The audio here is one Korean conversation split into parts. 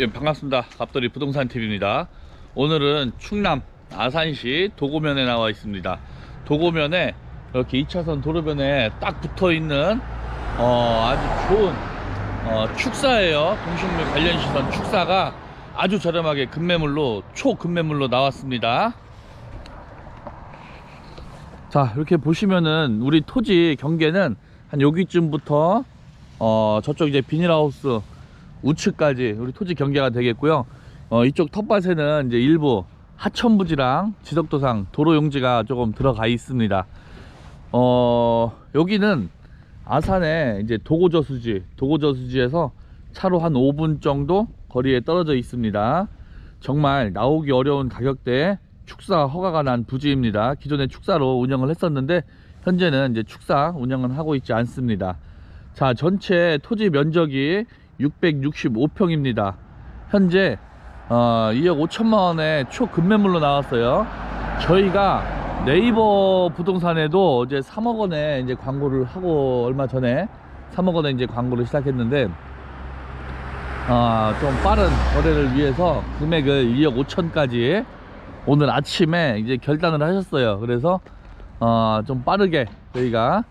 예, 반갑습니다. 갑돌이 부동산 TV입니다. 오늘은 충남 아산시 도고면에 나와 있습니다. 도고면에 이렇게 2차선 도로변에 딱 붙어 있는 어, 아주 좋은 어, 축사예요. 동식물 관련 시설 축사가 아주 저렴하게 급매물로 초급매물로 나왔습니다. 자 이렇게 보시면은 우리 토지 경계는 한 여기쯤부터 어 저쪽 이제 비닐하우스 우측까지 우리 토지 경계가 되겠고요 어 이쪽 텃밭에는 이제 일부 하천부지랑 지적도상 도로 용지가 조금 들어가 있습니다 어 여기는 아산에 이제 도고저수지 도고저수지에서 차로 한 5분 정도 거리에 떨어져 있습니다 정말 나오기 어려운 가격대에 축사 허가가 난 부지입니다. 기존에 축사로 운영을 했었는데 현재는 이제 축사 운영은 하고 있지 않습니다. 자, 전체 토지 면적이 665평입니다. 현재 어, 2억 5천만 원의 초급매물로 나왔어요. 저희가 네이버 부동산에도 이제 3억 원에 이제 광고를 하고 얼마 전에 3억 원에 이제 광고를 시작했는데 어, 좀 빠른 거래를 위해서 금액을 2억 5천까지 오늘 아침에 이제 결단을 하셨어요. 그래서 어, 좀 빠르게 저희가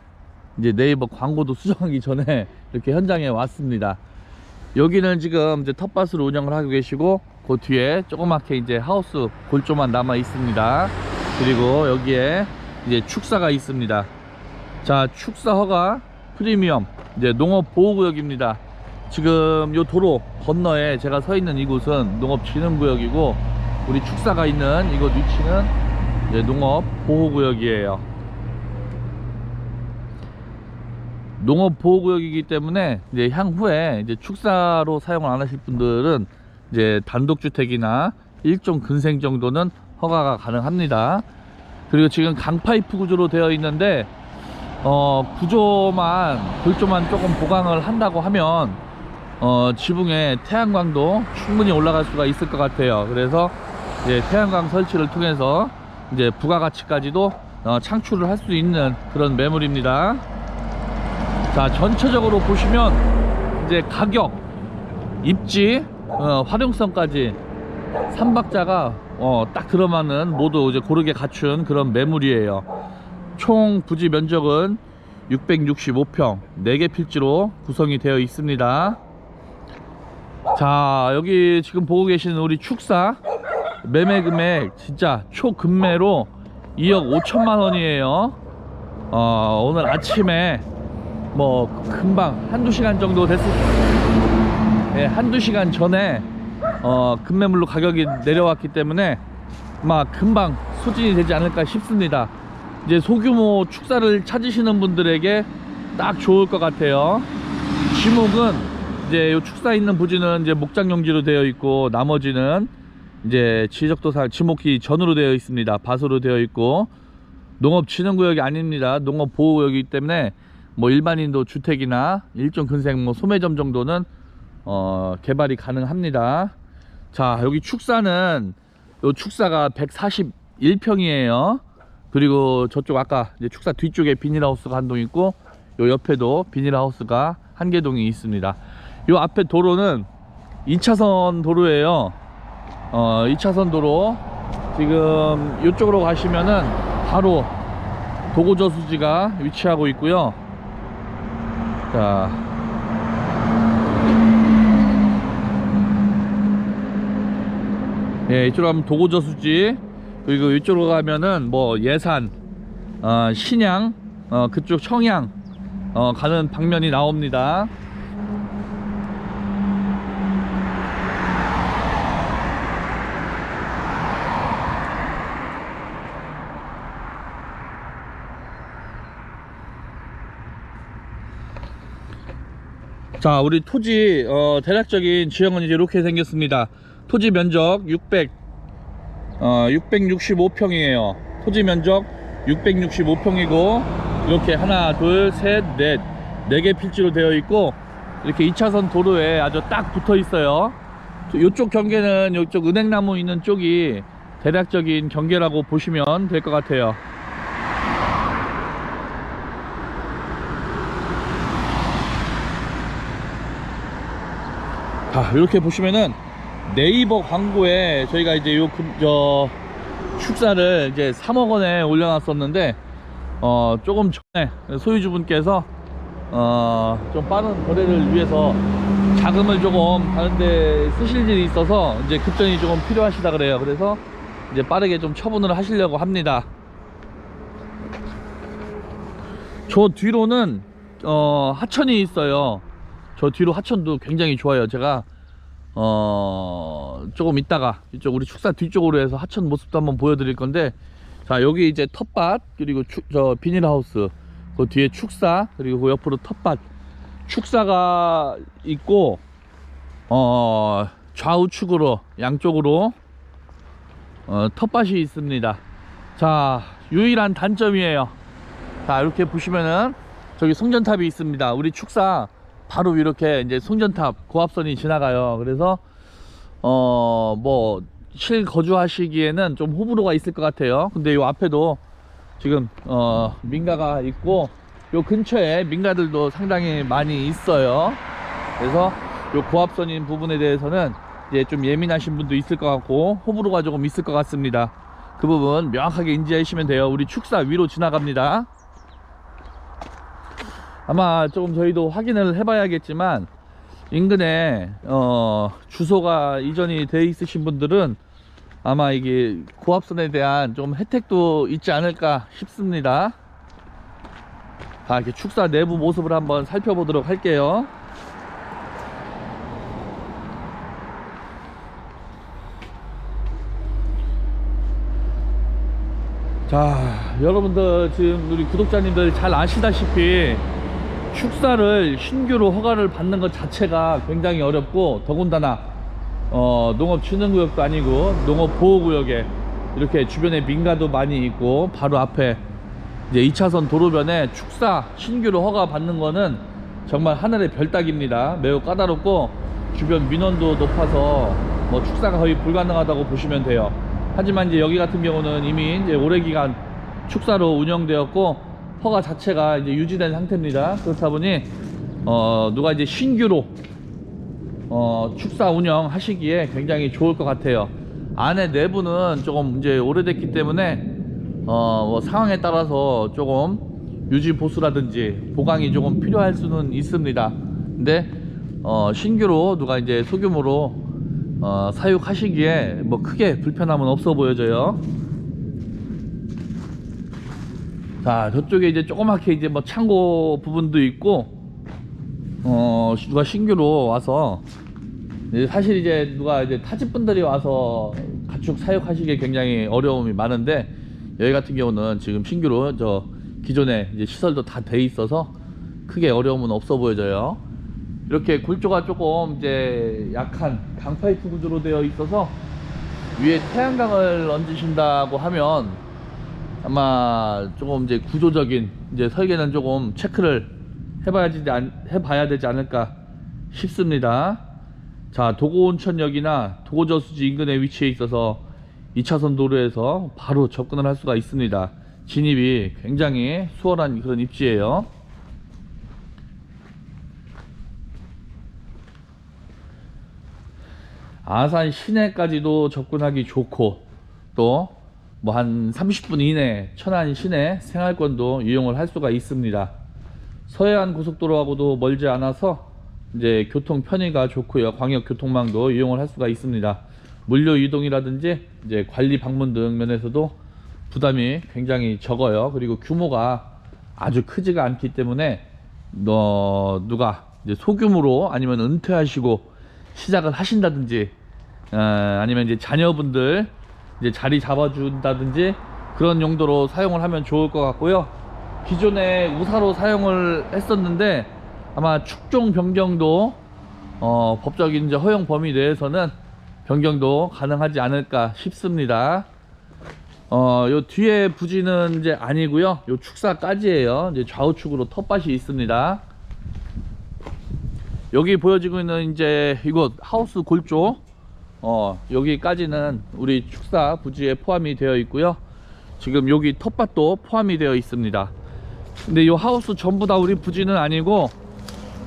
이제 네이버 광고도 수정하기 전에 이렇게 현장에 왔습니다. 여기는 지금 이제 텃밭으로 운영을 하고 계시고 그 뒤에 조그맣게 이제 하우스 골조만 남아 있습니다. 그리고 여기에 이제 축사가 있습니다. 자, 축사 허가 프리미엄 이제 농업 보호구역입니다. 지금 요 도로 건너에 제가 서 있는 이곳은 농업진흥구역이고 우리 축사가 있는 이곳 위치는 이제 농업 보호구역이에요. 농업 보호구역이기 때문에 이제 향후에 이제 축사로 사용을 안 하실 분들은 이제 단독주택이나 일종 근생 정도는 허가가 가능합니다. 그리고 지금 강파이프 구조로 되어 있는데 어 구조만 골조만 조금 보강을 한다고 하면 어 지붕에 태양광도 충분히 올라갈 수가 있을 것 같아요. 그래서 이제 태양광 설치를 통해서 이제 부가가치까지도 어, 창출을 할 수 있는 그런 매물입니다. 자 전체적으로 보시면 이제 가격, 입지, 어, 활용성까지 삼박자가 어, 딱 들어맞는 모두 이제 고르게 갖춘 그런 매물이에요. 총 부지 면적은 665평 4개 필지로 구성이 되어 있습니다. 자 여기 지금 보고 계시는 우리 축사 매매 금액 진짜 초급매로 2억 5천만 원이에요. 어, 오늘 아침에 뭐 금방 한두 시간 정도 됐을 예, 한두 시간 전에 어, 급매물로 가격이 내려왔기 때문에 막 금방 소진이 되지 않을까 싶습니다. 이제 소규모 축사를 찾으시는 분들에게 딱 좋을 것 같아요. 지목은 이제 요 축사 있는 부지는 이제 목장용지로 되어 있고 나머지는 이제 지적도상 지목기 전으로 되어 있습니다. 밭으로 되어 있고 농업 진흥구역이 아닙니다. 농업 보호구역이기 때문에 뭐 일반인도 주택이나 일종 근생 뭐 소매점 정도는 어 개발이 가능합니다. 자 여기 축사는 요 축사가 141평이에요. 그리고 저쪽 아까 축사 뒤쪽에 비닐하우스가 한 동 있고 요 옆에도 비닐하우스가 한 개 동이 있습니다. 요 앞에 도로는 2차선 도로예요. 어, 2차선 도로 지금 이쪽으로 가시면은 바로 도고저수지가 위치하고 있고요. 자. 예, 이쪽으로 가면 도고저수지 그리고 이쪽으로 가면은 뭐 예산, 어, 신양, 어, 그쪽 청양 어, 가는 방면이 나옵니다. 자 우리 토지 어, 대략적인 지형은 이제 이렇게 생겼습니다. 토지 면적 600 어, 665평이에요. 토지 면적 665평이고 이렇게 하나 둘셋넷 네개 필지로 되어 있고 이렇게 2차선 도로에 아주 딱 붙어 있어요. 이쪽 경계는 이쪽 은행나무 있는 쪽이 대략적인 경계라고 보시면 될 것 같아요 자 이렇게 보시면은 네이버 광고에 저희가 이제 요, 금- 저, 축사를 이제 3억 원에 올려놨었는데, 어, 조금 전에 소유주분께서, 어, 좀 빠른 거래를 위해서 자금을 조금 다른데 쓰실 일이 있어서 이제 급전이 조금 필요하시다 그래요. 그래서 이제 빠르게 좀 처분을 하시려고 합니다. 저 뒤로는 어, 하천이 있어요. 저 뒤로 하천도 굉장히 좋아요. 제가 어, 조금 있다가 이쪽 우리 축사 뒤쪽으로 해서 하천 모습도 한번 보여드릴 건데 자 여기 이제 텃밭 그리고 축, 저 비닐하우스 그 뒤에 축사 그리고 그 옆으로 텃밭 축사가 있고 어, 좌우측으로 양쪽으로 어, 텃밭이 있습니다. 자 유일한 단점이에요. 자 이렇게 보시면은 저기 송전탑이 있습니다 우리 축사 바로 이렇게 이제 송전탑 고압선이 지나가요. 그래서 어 뭐 실거주하시기에는 좀 호불호가 있을 것 같아요. 근데 요 앞에도 지금 어 민가가 있고 요 근처에 민가들도 상당히 많이 있어요. 그래서 요 고압선인 부분에 대해서는 이제 좀 예민하신 분도 있을 것 같고 호불호가 조금 있을 것 같습니다. 그 부분 명확하게 인지하시면 돼요. 우리 축사 위로 지나갑니다 아마 조금 저희도 확인을 해봐야겠지만 인근에 어, 주소가 이전이 돼 있으신 분들은 아마 이게 고압선에 대한 좀 혜택도 있지 않을까 싶습니다. 자, 이렇게 축사 내부 모습을 한번 살펴보도록 할게요. 자, 여러분들 지금 우리 구독자님들 잘 아시다시피 축사를 신규로 허가를 받는 것 자체가 굉장히 어렵고 더군다나 어, 농업진흥구역도 아니고 농업 보호구역에 이렇게 주변에 민가도 많이 있고 바로 앞에 이제 2차선 도로변에 축사 신규로 허가 받는 거는 정말 하늘의 별따기입니다. 매우 까다롭고 주변 민원도 높아서 뭐 축사가 거의 불가능하다고 보시면 돼요. 하지만 이제 여기 같은 경우는 이미 이제 오래 기간 축사로 운영되었고 허가 자체가 이제 유지된 상태입니다. 그렇다 보니 어 누가 이제 신규로 어 축사 운영하시기에 굉장히 좋을 것 같아요. 안에 내부는 조금 이제 오래됐기 때문에 어 뭐 상황에 따라서 조금 유지 보수라든지 보강이 조금 필요할 수는 있습니다. 근데 어 신규로 누가 이제 소규모로 어 사육하시기에 뭐 크게 불편함은 없어 보여져요. 자 저쪽에 이제 조그맣게 이제 뭐 창고 부분도 있고 어 누가 신규로 와서 이제 사실 이제 누가 이제 타집 분들이 와서 가축 사육하시기에 굉장히 어려움이 많은데 여기 같은 경우는 지금 신규로 저 기존에 이제 시설도 다 돼 있어서 크게 어려움은 없어 보여져요. 이렇게 골조가 조금 이제 약한 강파이프 구조로 되어 있어서 위에 태양광을 얹으신다고 하면 아마 조금 이제 구조적인 이제 설계는 조금 체크를 해봐야지 않- 해봐야 되지 않을까 싶습니다. 자 도고온천역이나 도고저수지 인근에 위치해 있어서 2차선 도로에서 바로 접근을 할 수가 있습니다. 진입이 굉장히 수월한 그런 입지예요. 아산 시내까지도 접근하기 좋고 또 뭐 한 30분 이내 천안 시내 생활권도 이용을 할 수가 있습니다. 서해안 고속도로하고도 멀지 않아서 이제 교통 편의가 좋고요. 광역 교통망도 이용을 할 수가 있습니다. 물류 이동이라든지 이제 관리 방문 등 면에서도 부담이 굉장히 적어요. 그리고 규모가 아주 크지가 않기 때문에 너 누가 이제 소규모로 아니면 은퇴하시고 시작을 하신다든지 어, 아니면 이제 자녀분들 이제 자리 잡아준다든지 그런 용도로 사용을 하면 좋을 것 같고요. 기존에 우사로 사용을 했었는데 아마 축종 변경도 어, 법적인 이제 허용 범위 내에서는 변경도 가능하지 않을까 싶습니다. 어, 요 뒤에 부지는 이제 아니고요. 요 축사까지예요. 이제 좌우측으로 텃밭이 있습니다. 여기 보여지고 있는 이제 이곳 하우스 골조 어 여기까지는 우리 축사 부지에 포함이 되어 있고요 지금 여기 텃밭도 포함이 되어 있습니다 근데 이 하우스 전부 다 우리 부지는 아니고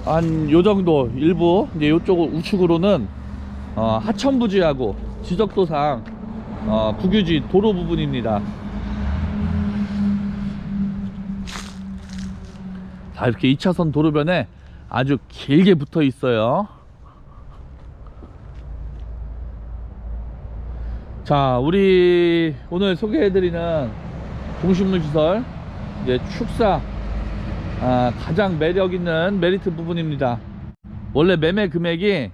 한 요 정도 일부 이제 요쪽 우측으로는 어, 하천 부지하고 지적도상 어, 국유지 도로 부분입니다. 자 이렇게 2차선 도로변에 아주 길게 붙어 있어요. 자 우리 오늘 소개해드리는 동식물 시설 이제 축사 아, 가장 매력 있는 메리트 부분입니다. 원래 매매 금액이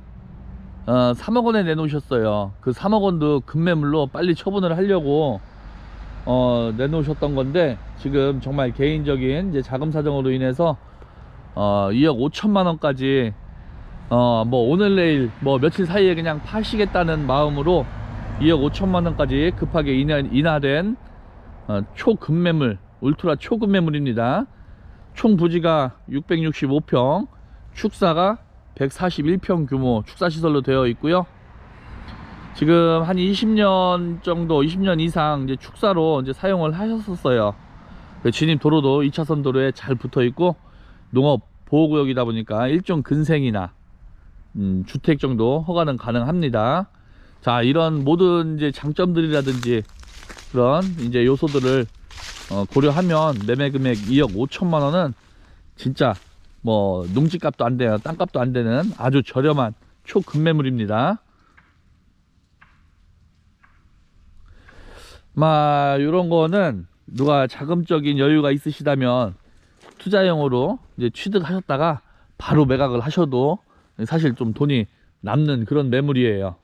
어, 3억 원에 내놓으셨어요. 그 3억 원도 급매물로 빨리 처분을 하려고 어, 내놓으셨던 건데 지금 정말 개인적인 이제 자금 사정으로 인해서 어, 2억 5천만 원까지 어, 뭐 오늘 내일 뭐 며칠 사이에 그냥 파시겠다는 마음으로 2억 5천만 원까지 급하게 인하, 인하 된 어, 초급매물 울트라 초급매물입니다. 총 부지가 665평, 축사가 141평 규모 축사시설로 되어 있고요. 지금 한 20년 정도, 20년 이상 이제 축사로 이제 사용을 하셨었어요. 그 진입 도로도 2차선 도로에 잘 붙어 있고 농업 보호구역이다 보니까 일종 근생이나 음, 주택 정도 허가는 가능합니다. 자, 이런 모든 이제 장점들이라든지 그런 이제 요소들을 어, 고려하면 매매 금액 2억 5천만 원은 진짜 뭐 농지값도 안 돼요. 땅값도 안 되는 아주 저렴한 초급매물입니다. 마 이런 거는 누가 자금적인 여유가 있으시다면 투자용으로 이제 취득하셨다가 바로 매각을 하셔도 사실 좀 돈이 남는 그런 매물이에요.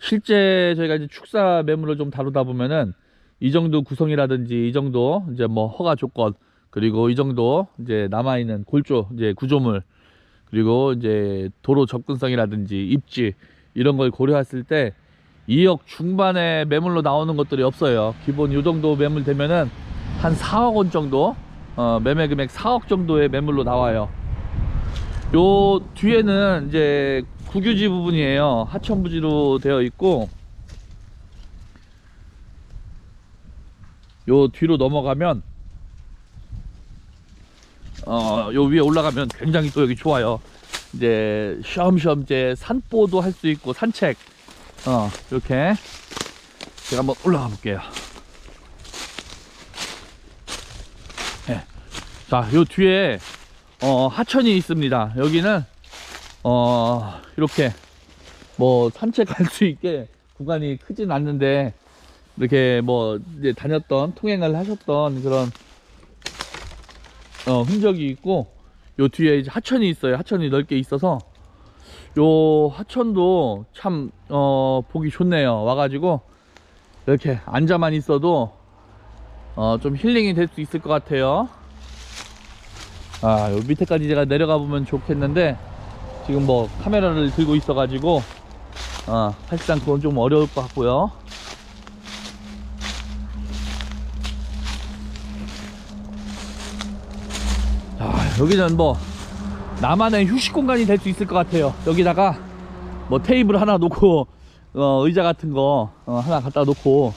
실제 저희가 이제 축사 매물을 좀 다루다 보면은 이 정도 구성이라든지 이 정도 이제 뭐 허가 조건 그리고 이 정도 이제 남아 있는 골조 이제 구조물 그리고 이제 도로 접근성이라든지 입지 이런 걸 고려했을 때 2억 중반의 매물로 나오는 것들이 없어요. 기본 요 정도 매물 되면은 한 4억 원 정도 어, 매매 금액 4억 정도의 매물로 나와요. 요 뒤에는 이제 국유지 부분이에요. 하천부지로 되어 있고 요 뒤로 넘어가면 어, 요 위에 올라가면 굉장히 또 여기 좋아요. 이제 쉬엄쉬엄 이제 산보도 할 수 있고 산책 어, 이렇게 제가 한번 올라가 볼게요. 네. 자, 요 뒤에 어, 하천이 있습니다. 여기는 어, 이렇게 뭐 산책할 수 있게 구간이 크진 않는데 이렇게 뭐 이제 다녔던 통행을 하셨던 그런 어, 흔적이 있고 요 뒤에 이제 하천이 있어요. 하천이 넓게 있어서 요 하천도 참 어, 보기 좋네요. 와가지고 이렇게 앉아만 있어도 어, 좀 힐링이 될 수 있을 것 같아요. 아, 요 밑에까지 제가 내려가 보면 좋겠는데 지금 뭐 카메라를 들고 있어 가지고 어, 사실상 그건 좀 어려울 것 같고요. 자, 여기는 뭐 나만의 휴식 공간이 될 수 있을 것 같아요. 여기다가 뭐 테이블 하나 놓고 어, 의자 같은 거 어, 하나 갖다 놓고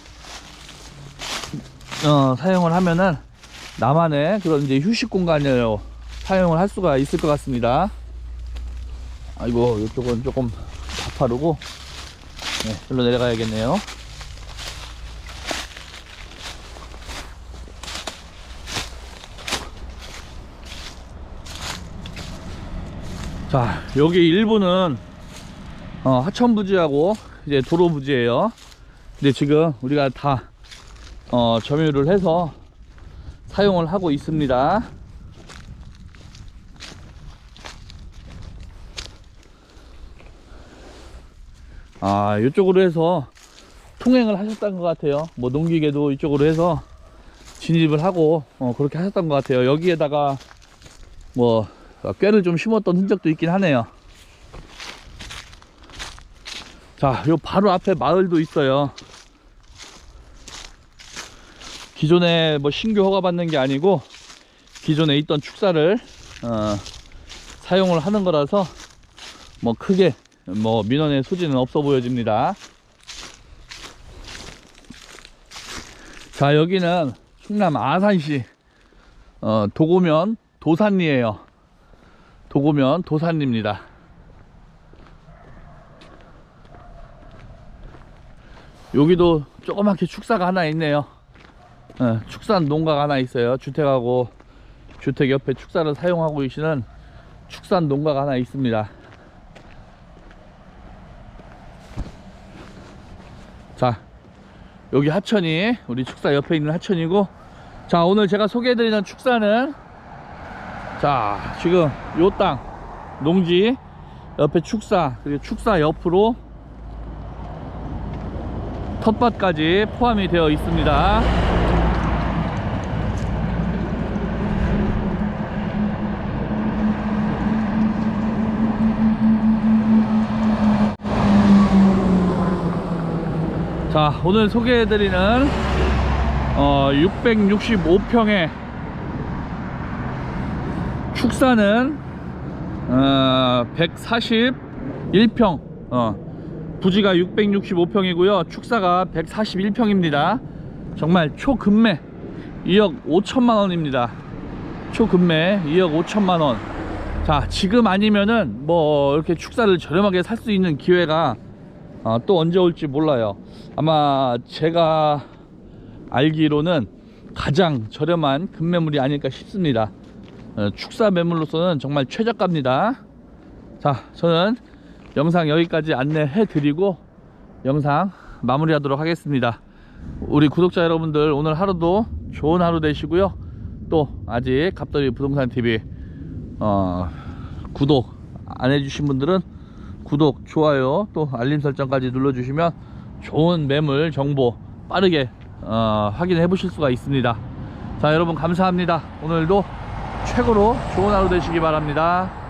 어, 사용을 하면은 나만의 그런 이제 휴식 공간을 사용을 할 수가 있을 것 같습니다. 아이고 이쪽은 조금 가파르고 네, 일로 내려가야겠네요. 자 여기 일부는 어, 하천 부지하고 이제 도로 부지예요. 근데 지금 우리가 다 어, 점유를 해서 사용을 하고 있습니다. 아, 이쪽으로 해서 통행을 하셨던 것 같아요. 뭐 농기계도 이쪽으로 해서 진입을 하고 어, 그렇게 하셨던 것 같아요. 여기에다가 뭐 꾀를 좀 심었던 흔적도 있긴 하네요. 자, 요 바로 앞에 마을도 있어요. 기존에 뭐 신규 허가 받는 게 아니고 기존에 있던 축사를 어, 사용을 하는 거라서 뭐 크게 뭐 민원의 소지는 없어 보여집니다. 자 여기는 충남 아산시 어, 도고면 도산리에요. 도고면 도산입니다. 여기도 조그맣게 축사가 하나 있네요. 어, 축산 농가가 하나 있어요. 주택하고 주택 옆에 축사를 사용하고 계시는 축산 농가가 하나 있습니다. 자, 여기 하천이 우리 축사 옆에 있는 하천이고, 자 오늘 제가 소개해드리는 축사는 자 지금 요 땅 농지 옆에 축사 그리고 축사 옆으로 텃밭까지 포함이 되어 있습니다. 자 오늘 소개해드리는 어, 665평의 축사는 어, 141평 어, 부지가 665평이고요. 축사가 141평입니다. 정말 초급매 2억 5천만원입니다. 초급매 2억 5천만원. 자 지금 아니면은 뭐 이렇게 축사를 저렴하게 살 수 있는 기회가 어, 또 언제 올지 몰라요 아마 제가 알기로는 가장 저렴한 급매물이 아닐까 싶습니다. 어, 축사 매물로서는 정말 최저가입니다. 자 저는 영상 여기까지 안내해 드리고 영상 마무리 하도록 하겠습니다. 우리 구독자 여러분들 오늘 하루도 좋은 하루 되시고요. 또 아직 갑돌이 부동산 TV 어, 구독 안 해주신 분들은 구독 좋아요 또 알림 설정까지 눌러주시면 좋은 매물 정보 빠르게 어, 확인해 보실 수가 있습니다. 자 여러분 감사합니다. 오늘도 최고로 좋은 하루 되시기 바랍니다